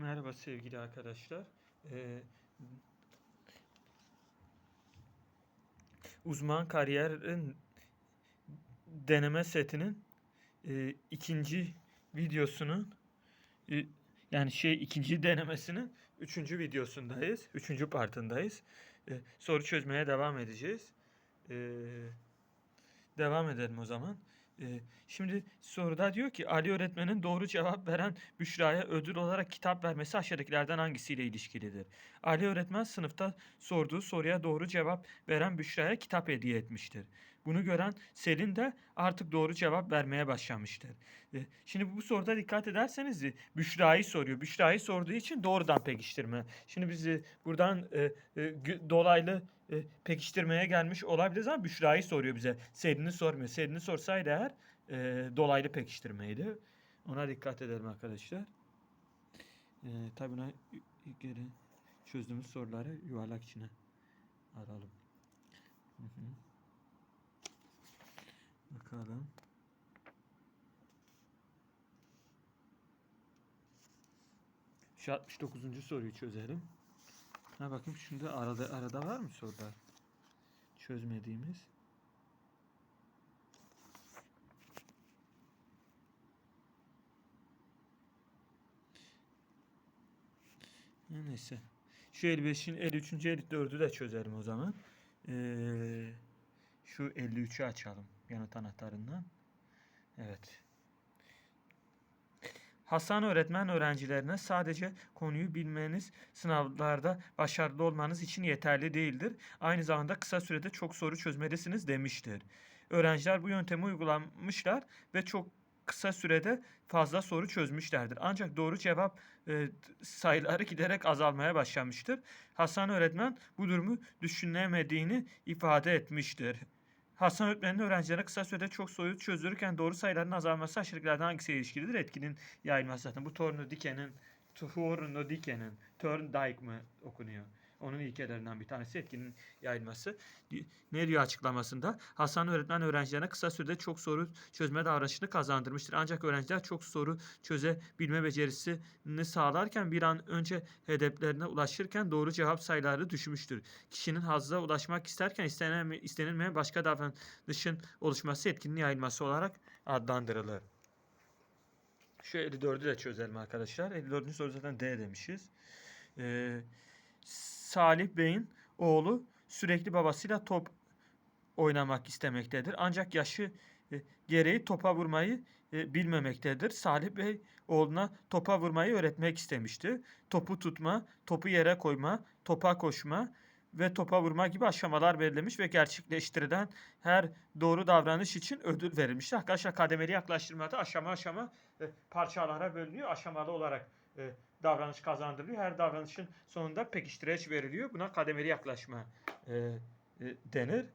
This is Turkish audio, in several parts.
Merhaba sevgili arkadaşlar. Ee, uzman kariyerin deneme setinin e, ikinci videosunun e, yani şey ikinci denemesinin üçüncü videosundayız. Üçüncü partındayız. E, soru çözmeye devam edeceğiz. E, devam edelim o zaman. E, şimdi soruda diyor ki Ali öğretmenin doğru cevap veren Büşra'ya ödül olarak kitap vermesi aşağıdakilerden hangisiyle ilişkilidir? Ali öğretmen sınıfta sorduğu soruya doğru cevap veren Büşra'ya kitap hediye etmiştir. Bunu gören Selin de artık doğru cevap vermeye başlamıştır. E, Şimdi bu soruda dikkat ederseniz e, Büşra'yı soruyor. Büşra'yı sorduğu için doğrudan pekiştirme. Şimdi biz e, buradan e, dolaylı e, pekiştirmeye gelmiş olabiliriz ama Büşra'yı soruyor bize. Selin'i sormuyor. Selin'i sorsaydı eğer e, dolaylı pekiştirmeydi. Ona dikkat edelim arkadaşlar. E, tabii buna geri çözdüğümüz soruları yuvarlak içine alalım. Hı hı. Bakalım. Şu 69. soruyu çözelim. Ha bakayım şunda arada arada var mı sorular? Çözmediğimiz. Neyse. Şu 55'in 53. 54'ü de çözelim o zaman. Ee, şu 53'ü açalım yanıt anahtarından. Evet. Hasan öğretmen öğrencilerine sadece konuyu bilmeniz sınavlarda başarılı olmanız için yeterli değildir. Aynı zamanda kısa sürede çok soru çözmelisiniz demiştir. Öğrenciler bu yöntemi uygulamışlar ve çok kısa sürede fazla soru çözmüşlerdir. Ancak doğru cevap e, sayıları giderek azalmaya başlamıştır. Hasan öğretmen bu durumu düşünemediğini ifade etmiştir. Hasan öğretmenin öğrencilerine kısa sürede çok soru çözdürürken doğru sayıların azalması aşırılıklardan hangisiyle ilişkilidir? Etkinin yayılması zaten. Bu Torno Dike'nin Torno Dike'nin Thorndike mı okunuyor? Onun ilkelerinden bir tanesi etkinin yayılması. Ne diyor açıklamasında? Hasan öğretmen öğrencilerine kısa sürede çok soru çözme davranışını kazandırmıştır. Ancak öğrenciler çok soru çözebilme becerisini sağlarken bir an önce hedeflerine ulaşırken doğru cevap sayıları düşmüştür. Kişinin hazza ulaşmak isterken istenilmeyen başka davranışın oluşması etkinin yayılması olarak adlandırılır. Şu 54'ü de çözelim arkadaşlar. 54. soru zaten D demişiz. Ee, Salih Bey'in oğlu sürekli babasıyla top oynamak istemektedir. Ancak yaşı e, gereği topa vurmayı e, bilmemektedir. Salih Bey oğluna topa vurmayı öğretmek istemişti. Topu tutma, topu yere koyma, topa koşma ve topa vurma gibi aşamalar belirlemiş ve gerçekleştirilen her doğru davranış için ödül verilmiştir. Arkadaşlar kademeli yaklaştırmada aşama aşama e, parçalara bölünüyor. Aşamalı olarak davranış kazandırılıyor. Her davranışın sonunda pekiştireç veriliyor. Buna kademeli yaklaşma e, e, denir.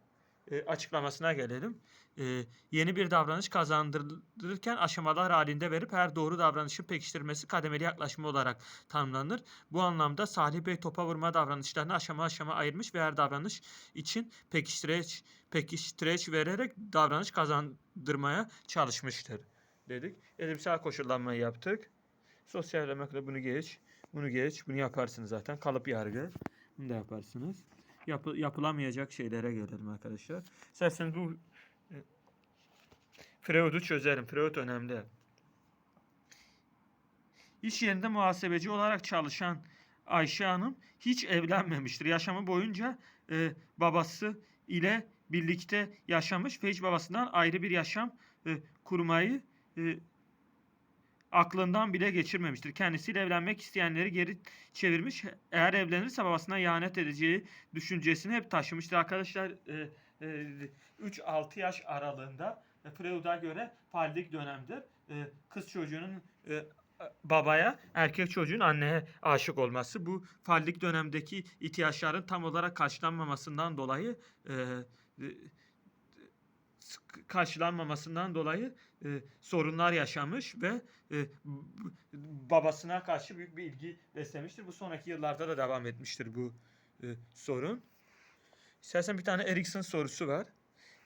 E, açıklamasına gelelim. E, yeni bir davranış kazandırılırken aşamalar halinde verip her doğru davranışın pekiştirmesi kademeli yaklaşma olarak tanımlanır. Bu anlamda Salih Bey topa vurma davranışlarını aşama aşama ayırmış ve her davranış için pekiştireç, pekiştireç vererek davranış kazandırmaya çalışmıştır dedik. Edimsel koşullanmayı yaptık. Sosyal demekle bunu geç, bunu geç, bunu yaparsınız zaten. Kalıp yargı. Bunu da yaparsınız. Yapı, yapılamayacak şeylere gelelim arkadaşlar. İsterseniz bu e, Freud'u çözerim. Freud önemli. İş yerinde muhasebeci olarak çalışan Ayşe Hanım hiç evlenmemiştir. Yaşamı boyunca e, babası ile birlikte yaşamış ve hiç babasından ayrı bir yaşam e, kurmayı e, aklından bile geçirmemiştir. Kendisiyle evlenmek isteyenleri geri çevirmiş. Eğer evlenirse babasına ihanet edeceği düşüncesini hep taşımıştır. Arkadaşlar e, e, 3-6 yaş aralığında e, Freud'a göre fallik dönemdir. E, kız çocuğunun e, babaya, erkek çocuğun anneye aşık olması bu fallik dönemdeki ihtiyaçların tam olarak karşılanmamasından dolayı e, e, karşılanmamasından dolayı e, sorunlar yaşamış ve e, babasına karşı büyük bir ilgi beslemiştir. Bu sonraki yıllarda da devam etmiştir bu e, sorun. İstersen bir tane Erikson sorusu var.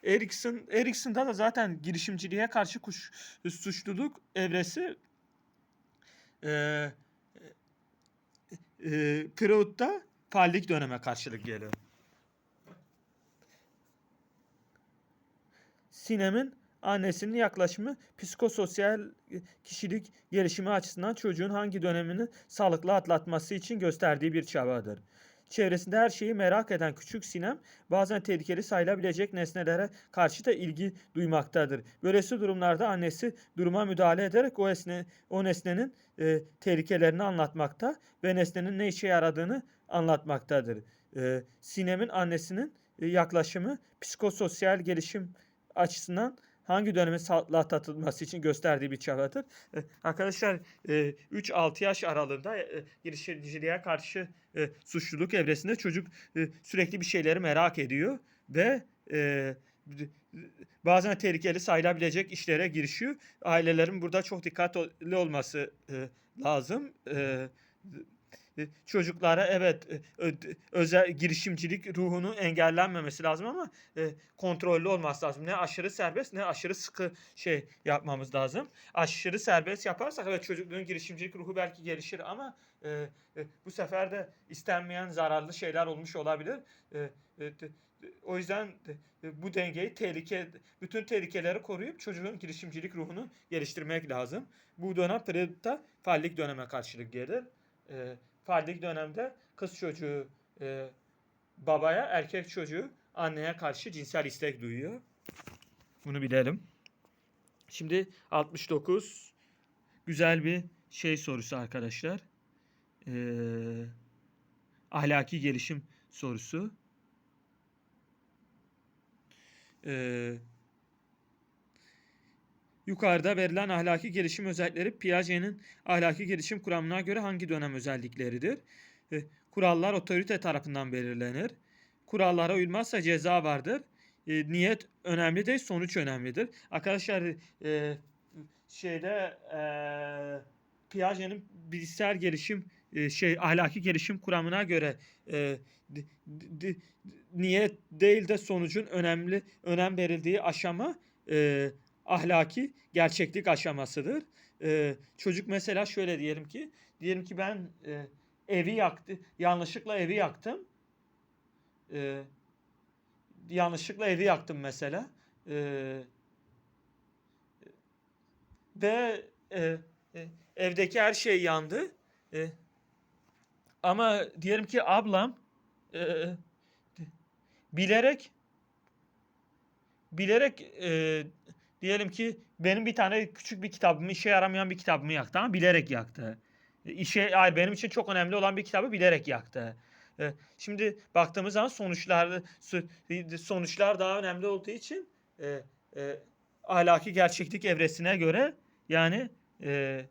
Erikson, Erikson'da da zaten girişimciliğe karşı kuş, suçluluk evresi e, e, Freud'da fallik döneme karşılık geliyor. Sinem'in annesinin yaklaşımı psikososyal kişilik gelişimi açısından çocuğun hangi dönemini sağlıklı atlatması için gösterdiği bir çabadır. Çevresinde her şeyi merak eden küçük Sinem bazen tehlikeli sayılabilecek nesnelere karşı da ilgi duymaktadır. Böylesi durumlarda annesi duruma müdahale ederek o, esne, o nesnenin e, tehlikelerini anlatmakta ve nesnenin ne işe yaradığını anlatmaktadır. E, Sinem'in annesinin e, yaklaşımı psikososyal gelişim açısından hangi dönemin sağlıklı atlatılması için gösterdiği bir çabadır. E, arkadaşlar e, 3-6 yaş aralığında e, girişimciliğe karşı e, suçluluk evresinde çocuk e, sürekli bir şeyleri merak ediyor ve e, bazen tehlikeli sayılabilecek işlere girişiyor. Ailelerin burada çok dikkatli olması e, lazım. E, çocuklara evet e, özel girişimcilik ruhunu engellenmemesi lazım ama e, kontrollü olması lazım. Ne aşırı serbest ne aşırı sıkı şey yapmamız lazım. Aşırı serbest yaparsak evet çocukluğun girişimcilik ruhu belki gelişir ama e, e, bu sefer de istenmeyen zararlı şeyler olmuş olabilir. E, e, o yüzden de, e, bu dengeyi tehlike bütün tehlikeleri koruyup çocuğun girişimcilik ruhunu geliştirmek lazım. Bu dönem Freud'da fallik döneme karşılık gelir. E, fallik dönemde kız çocuğu e, babaya, erkek çocuğu anneye karşı cinsel istek duyuyor. Bunu bilelim. Şimdi 69 güzel bir şey sorusu arkadaşlar. Ee, ahlaki gelişim sorusu. Ee, yukarıda verilen ahlaki gelişim özellikleri Piaget'in ahlaki gelişim kuramına göre hangi dönem özellikleridir? Ee, kurallar otorite tarafından belirlenir. Kurallara uymazsa ceza vardır. Ee, niyet önemli değil, sonuç önemlidir. Arkadaşlar e, şeyde e, Piaget'in bilişsel gelişim e, şey ahlaki gelişim kuramına göre e, d- d- d- niyet değil de sonucun önemli önem verildiği aşama e, ahlaki gerçeklik aşamasıdır. E, çocuk mesela şöyle diyelim ki diyelim ki ben e, evi yaktı yanlışlıkla evi yaktım. E, yanlışlıkla evi yaktım mesela. E, ve e, e, evdeki her şey yandı. E, ama diyelim ki ablam e, bilerek bilerek e, diyelim ki benim bir tane küçük bir kitabımı işe yaramayan bir kitabımı yaktı ama bilerek yaktı. E, İşe hayır, benim için çok önemli olan bir kitabı bilerek yaktı. E, Şimdi baktığımız zaman sonuçlar sonuçlar daha önemli olduğu için e, e, ahlaki gerçeklik evresine göre yani e,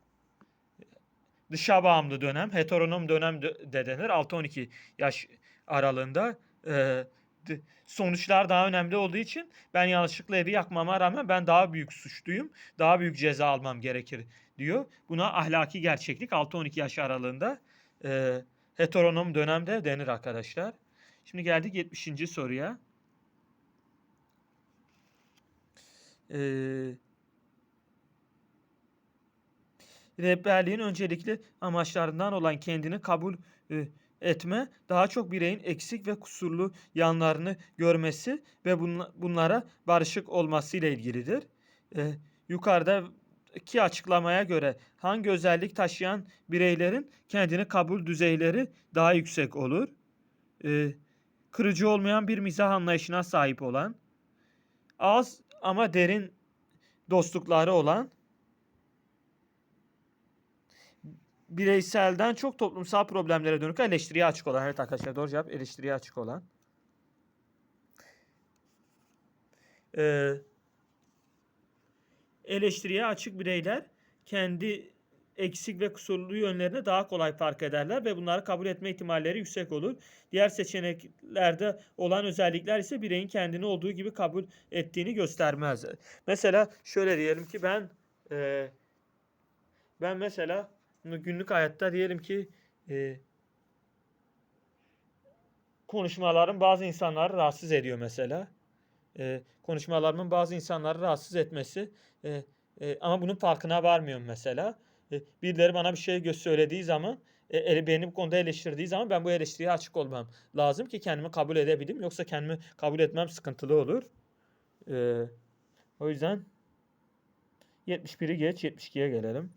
dışa bağımlı dönem, heteronom dönem de de denir. 6-12 yaş aralığında e, d- sonuçlar daha önemli olduğu için ben yanlışlıkla evi yakmama rağmen ben daha büyük suçluyum. Daha büyük ceza almam gerekir diyor. Buna ahlaki gerçeklik 6-12 yaş aralığında e, heteronom dönemde denir arkadaşlar. Şimdi geldik 70. soruya. Eee Rehberliğin öncelikli amaçlarından olan kendini kabul e, etme, daha çok bireyin eksik ve kusurlu yanlarını görmesi ve bunla- bunlara barışık olması ile ilgilidir. E, yukarıdaki açıklamaya göre hangi özellik taşıyan bireylerin kendini kabul düzeyleri daha yüksek olur? E, kırıcı olmayan bir mizah anlayışına sahip olan, az ama derin dostlukları olan, bireyselden çok toplumsal problemlere dönük eleştiriye açık olan. Evet arkadaşlar doğru cevap eleştiriye açık olan. Ee, eleştiriye açık bireyler kendi eksik ve kusurlu yönlerini daha kolay fark ederler ve bunları kabul etme ihtimalleri yüksek olur. Diğer seçeneklerde olan özellikler ise bireyin kendini olduğu gibi kabul ettiğini göstermez. Mesela şöyle diyelim ki ben e, ben mesela günlük hayatta diyelim ki e, konuşmalarım bazı insanları rahatsız ediyor mesela. E, konuşmalarımın bazı insanları rahatsız etmesi e, e, ama bunun farkına varmıyorum mesela. e, birileri bana bir şey söylediği zaman e, beni bu konuda eleştirdiği zaman ben bu eleştiriye açık olmam lazım ki kendimi kabul edebileyim. Yoksa kendimi kabul etmem sıkıntılı olur. E, o yüzden 71'i geç 72'ye gelelim.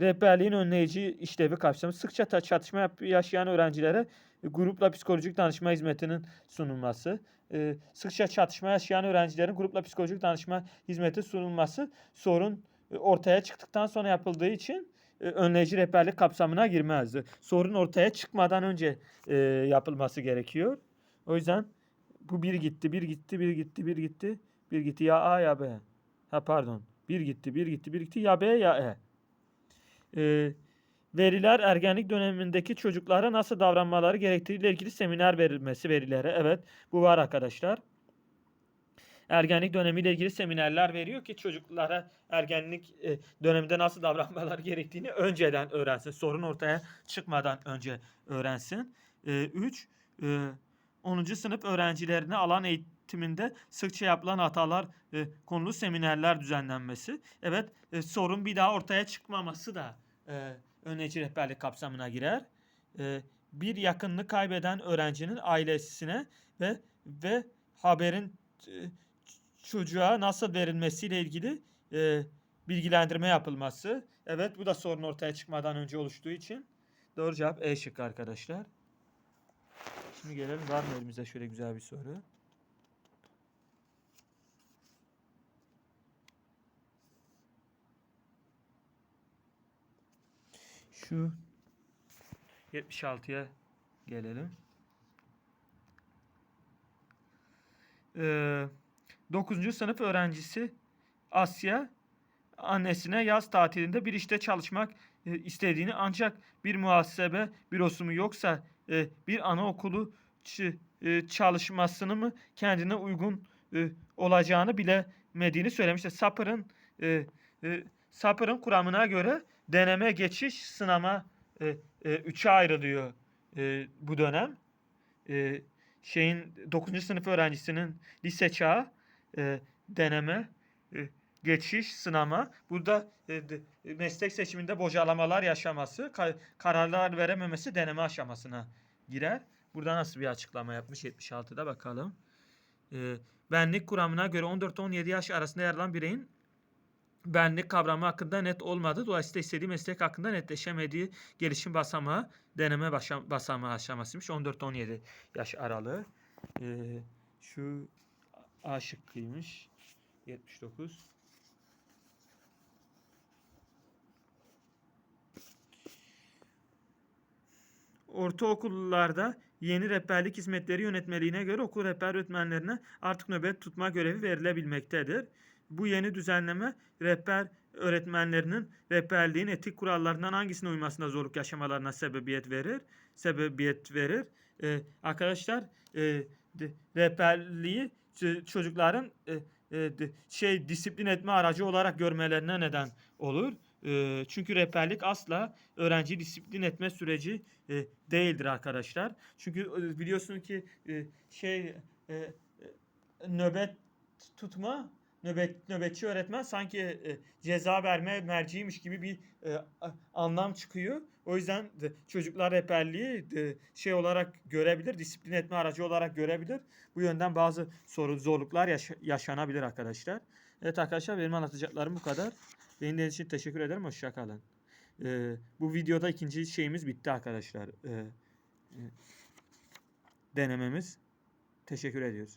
Rehberliğin önleyici işlevi kapsamı sıkça çatışma yaşayan öğrencilere e, grupla psikolojik danışma hizmetinin sunulması. E, sıkça çatışma yaşayan öğrencilerin grupla psikolojik danışma hizmeti sunulması sorun e, ortaya çıktıktan sonra yapıldığı için e, önleyici rehberlik kapsamına girmezdi. Sorun ortaya çıkmadan önce e, yapılması gerekiyor. O yüzden bu bir gitti, bir gitti, bir gitti, bir gitti, bir gitti ya A ya B. Ha pardon. Bir gitti, bir gitti, bir gitti ya B ya E. Ee, veriler ergenlik dönemindeki çocuklara nasıl davranmaları gerektiğiyle ilgili seminer verilmesi verilere. Evet bu var arkadaşlar. Ergenlik dönemiyle ilgili seminerler veriyor ki çocuklara ergenlik e, döneminde nasıl davranmaları gerektiğini önceden öğrensin. Sorun ortaya çıkmadan önce öğrensin. 3. 10. sınıf öğrencilerine alan eğitiminde sıkça yapılan hatalar e, konulu seminerler düzenlenmesi. Evet e, sorun bir daha ortaya çıkmaması da e, önleyici rehberlik kapsamına girer. E, bir yakınını kaybeden öğrencinin ailesine ve ve haberin e, çocuğa nasıl verilmesiyle ilgili e, bilgilendirme yapılması. Evet bu da sorun ortaya çıkmadan önce oluştuğu için doğru cevap E şıkkı arkadaşlar. Şimdi gelelim var mı elimizde şöyle güzel bir soru. Şu 76'ya gelelim. Ee, 9. sınıf öğrencisi Asya annesine yaz tatilinde bir işte çalışmak e, istediğini ancak bir muhasebe bürosu mu yoksa e, bir anaokulu e, çalışmasını mı kendine uygun e, olacağını bilemediğini söylemişti. Sapır'ın e, e, Sapır'ın kuramına göre deneme, geçiş, sınama e, e, üçe ayrılıyor e, bu dönem. E, şeyin 9. sınıf öğrencisinin lise çağı e, deneme, e, geçiş, sınama. Burada e, de- meslek seçiminde bocalamalar yaşaması, ka- kararlar verememesi deneme aşamasına girer. Burada nasıl bir açıklama yapmış 76'da bakalım. E, benlik kuramına göre 14-17 yaş arasında yer alan bireyin benlik kavramı hakkında net olmadı. Dolayısıyla istediği meslek hakkında netleşemediği gelişim basamağı deneme başa- basamağı aşamasıymış. 14-17 yaş aralığı. Ee, şu A şıkkıymış. 79. Ortaokullarda yeni rehberlik hizmetleri yönetmeliğine göre okul rehber öğretmenlerine artık nöbet tutma görevi verilebilmektedir. Bu yeni düzenleme rehber öğretmenlerinin rehberliğin etik kurallarından hangisine uymasında zorluk yaşamalarına sebebiyet verir. Sebebiyet verir. Ee, arkadaşlar e, de- rehberliği çocukların e, e, de- şey disiplin etme aracı olarak görmelerine neden olur. E, çünkü rehberlik asla öğrenci disiplin etme süreci e, değildir arkadaşlar. Çünkü e, biliyorsun ki e, şey e, e, nöbet tutma nöbet nöbetçi öğretmen sanki e, ceza verme merciymiş gibi bir e, anlam çıkıyor. O yüzden de çocuklar rehberliği de şey olarak görebilir, disiplin etme aracı olarak görebilir. Bu yönden bazı sorun zorluklar yaşa- yaşanabilir arkadaşlar. Evet arkadaşlar benim anlatacaklarım bu kadar. Beni dinlediğiniz için teşekkür ederim. Hoşça kalın. Ee, bu videoda ikinci şeyimiz bitti arkadaşlar. Ee, e, denememiz. Teşekkür ediyoruz.